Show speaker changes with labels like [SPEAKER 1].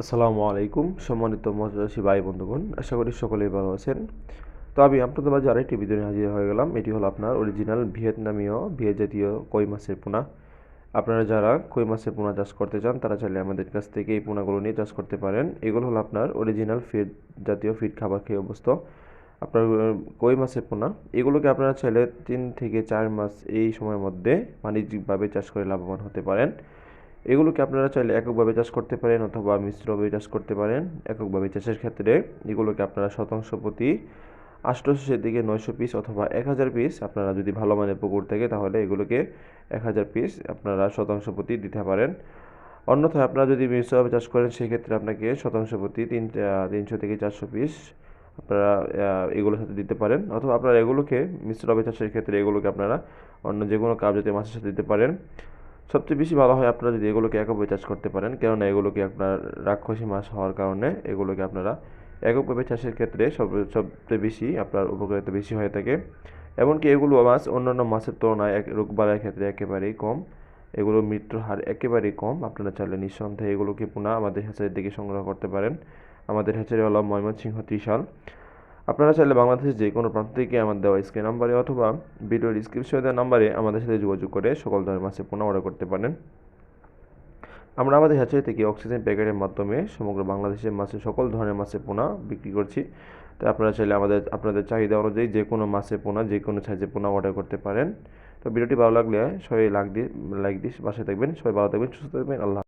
[SPEAKER 1] আসসালামু আলাইকুম, সম্মানিত মজাসী ভাই বন্ধুগণ, আশা করি সকলেই ভালো আছেন। তো আমি আপনাদের মাঝে আরেকটি ভিডিও হাজির হয়ে গেলাম। এটি হলো আপনার অরিজিনাল ভিয়েতনামীয় ভিয়ে জাতীয় কই মাছের পোনা। আপনারা যারা কই মাছের পোনা চাষ করতে চান, তারা চাইলে আমাদের কাছ থেকে এই পোনাগুলো নিয়ে চাষ করতে পারেন। এগুলো হলো আপনার অরিজিনাল ফিড জাতীয় ফিড খাবার খেয়ে অবস্থ আপনার কই মাছের পোনা, এগুলোকে আপনারা চাইলে তিন থেকে চার মাস এই সময়ের মধ্যে বাণিজ্যিকভাবে চাষ করে লাভবান হতে পারেন। এগুলোকে আপনারা চাইলে এককভাবে চাষ করতে পারেন অথবা মিশ্রভাবে চাষ করতে পারেন এককভাবে চাষের ক্ষেত্রে। এগুলোকে আপনারা শতাংশ প্রতি আষ্টশোর দিকে নয়শো পিস অথবা এক হাজার পিস আপনারা যদি ভালো মানের পুকুর থাকে তাহলে এগুলোকে এক হাজার পিস আপনারা শতাংশ প্রতি দিতে পারেন। অন্যথায় আপনারা যদি মিশ্রভাবে চাষ করেন সেক্ষেত্রে আপনাকে শতাংশ প্রতি তিন তিনশো থেকে চারশো পিস আপনারা এগুলোর সাথে দিতে পারেন। অথবা আপনারা এগুলোকে মিশ্রভাবে চাষের ক্ষেত্রে এগুলোকে আপনারা অন্য যে কোনো কাপ জাতীয় মাছের সাথে দিতে পারেন। সবচেয়ে বেশি ভালো হয় আপনারা যদি এগুলোকে এককভাবে চাষ করতে পারেন। কেননা এগুলোকে আপনার রাক্ষসী মাছ হওয়ার কারণে এগুলোকে আপনারা এককভাবে চাষের ক্ষেত্রে সব, সবচেয়ে বেশি আপনার উপকারিতা বেশি হয়ে থাকে। এমনকি এগুলো মাছ অন্যান্য মাছের তুলনায় এক, রোগবালাইয়ের ক্ষেত্রে একেবারেই কম। এগুলো মৃত্যুর হার একেবারেই কম। আপনারা চাইলে নিঃসন্দেহে এগুলোকে পুনঃ আমাদের হ্যাচারি দিকে সংগ্রহ করতে পারেন। আমাদের হ্যাচারি হলো ময়মনসিংহ ত্রিশাল। আপনারা চাইলে বাংলাদেশের যে কোনো প্রান্ত থেকে আমার দেওয়া স্ক্রিন নাম্বারে অথবা ভিডিওর ডিসক্রিপশনে দেওয়া নাম্বারে আমাদের সাথে যোগাযোগ করে সকল ধরনের মাছের পণ্য অর্ডার করতে পারেন। আমরা আমাদের হ্যাচারি থেকে অক্সিজেন প্যাকেটের মাধ্যমে সমগ্র বাংলাদেশের মাছের সকল ধরনের মাছের পোনা বিক্রি করছি। তাই আপনারা চাইলে আমাদের, আপনাদের চাহিদা অনুযায়ী যে কোনো মাছের পোনা যে কোনো সাইজের পোনা অর্ডার করতে পারেন। তো ভিডিওটি ভালো লাগলে সবাই লাইক দিয়ে লাইক দিয়ে বাসায় থাকবেন। সবাই ভালো থাকবেন, সুস্থ থাকবেন। আল্লাহ